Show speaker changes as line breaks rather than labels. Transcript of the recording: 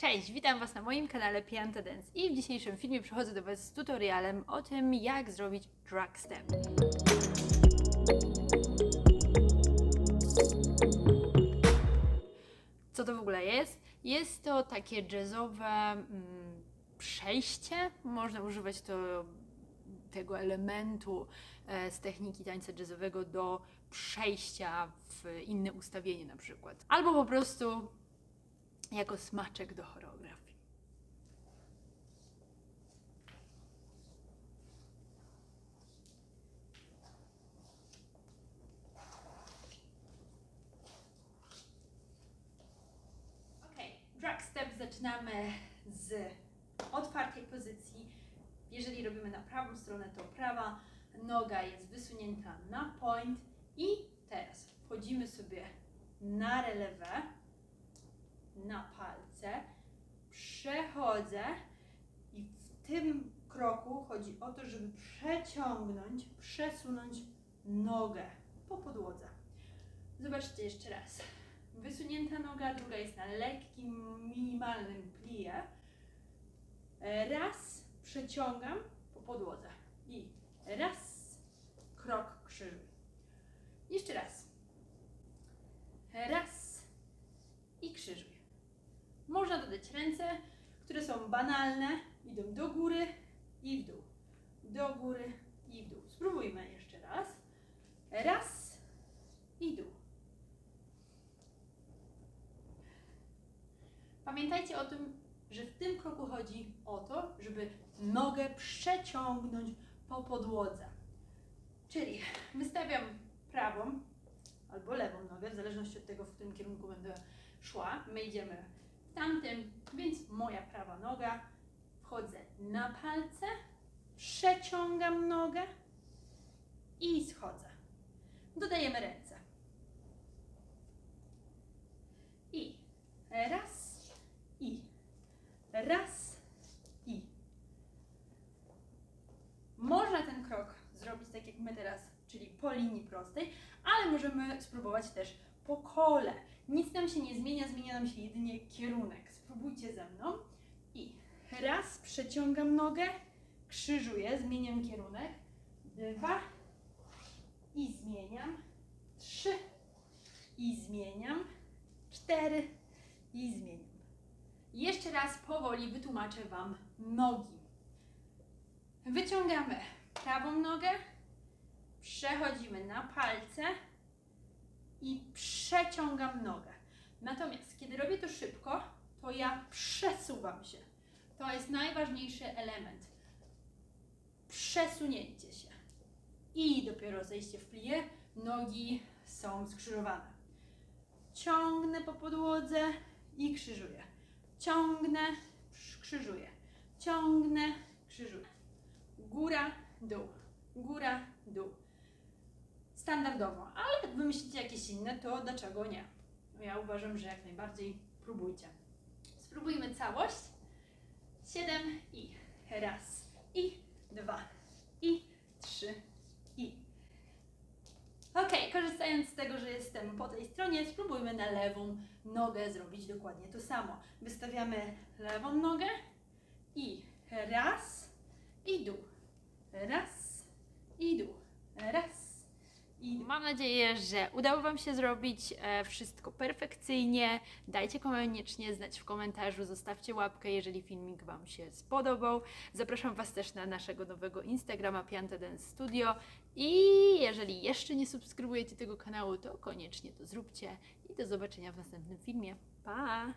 Cześć, witam Was na moim kanale Pianta Dance i w dzisiejszym filmie przychodzę do Was z tutorialem o tym, jak zrobić drag step. Co to w ogóle jest? Jest to takie jazzowe mm, przejście. Można używać to, tego elementu e, z techniki tańca jazzowego do przejścia w inne ustawienie na przykład. Albo po prostu jako smaczek do choreografii. Ok, drag step zaczynamy z otwartej pozycji. Jeżeli robimy na prawą stronę, to prawa noga jest wysunięta na point i teraz wchodzimy sobie na relewę, na palce, przechodzę i w tym kroku chodzi o to, żeby przeciągnąć, przesunąć nogę po podłodze. Zobaczcie jeszcze raz. Wysunięta noga, druga jest na lekkim, minimalnym plie. Raz przeciągam po podłodze i raz krok krzyżuj. Jeszcze raz. Raz i krzyżuj. Można dodać ręce, które są banalne, idą do góry i w dół. Do góry i w dół. Spróbujmy jeszcze raz. Raz i dół. Pamiętajcie o tym, że w tym kroku chodzi o to, żeby nogę przeciągnąć po podłodze. Czyli wystawiam prawą albo lewą nogę, w zależności od tego, w którym kierunku będę szła. My idziemy tamtym, więc moja prawa noga. Wchodzę na palce, przeciągam nogę i schodzę. Dodajemy ręce. I raz, i raz, i. Można ten krok zrobić tak jak my teraz, czyli po linii prostej, ale możemy spróbować też po kole. Nic nam się nie zmienia, zmienia nam się jedynie kierunek. Spróbujcie ze mną. I raz przeciągam nogę, krzyżuję, zmieniam kierunek. Dwa i zmieniam. Trzy i zmieniam. Cztery i zmieniam. Jeszcze raz powoli wytłumaczę Wam nogi. Wyciągamy prawą nogę, przechodzimy na palce i przeciągam nogę. Natomiast kiedy robię to szybko, to ja przesuwam się. To jest najważniejszy element. Przesunięcie się. I dopiero zejście w plie, nogi są skrzyżowane. Ciągnę po podłodze i krzyżuję. Ciągnę, krzyżuję. Ciągnę, krzyżuję. Góra, dół. Góra, dół standardowo, ale jak wymyślicie jakieś inne, to dlaczego nie? Ja uważam, że jak najbardziej próbujcie. Spróbujmy całość. Siedem i raz, i dwa, i trzy, i. Ok, korzystając z tego, że jestem po tej stronie, spróbujmy na lewą nogę zrobić dokładnie to samo. Wystawiamy lewą nogę i raz, i dół. Raz, i dół. Raz, i mam nadzieję, że udało Wam się zrobić e, wszystko perfekcyjnie. Dajcie koniecznie znać w komentarzu, zostawcie łapkę, jeżeli filmik Wam się spodobał. Zapraszam Was też na naszego nowego Instagrama Pianta Dance Studio i jeżeli jeszcze nie subskrybujecie tego kanału, to koniecznie to zróbcie i do zobaczenia w następnym filmie. Pa!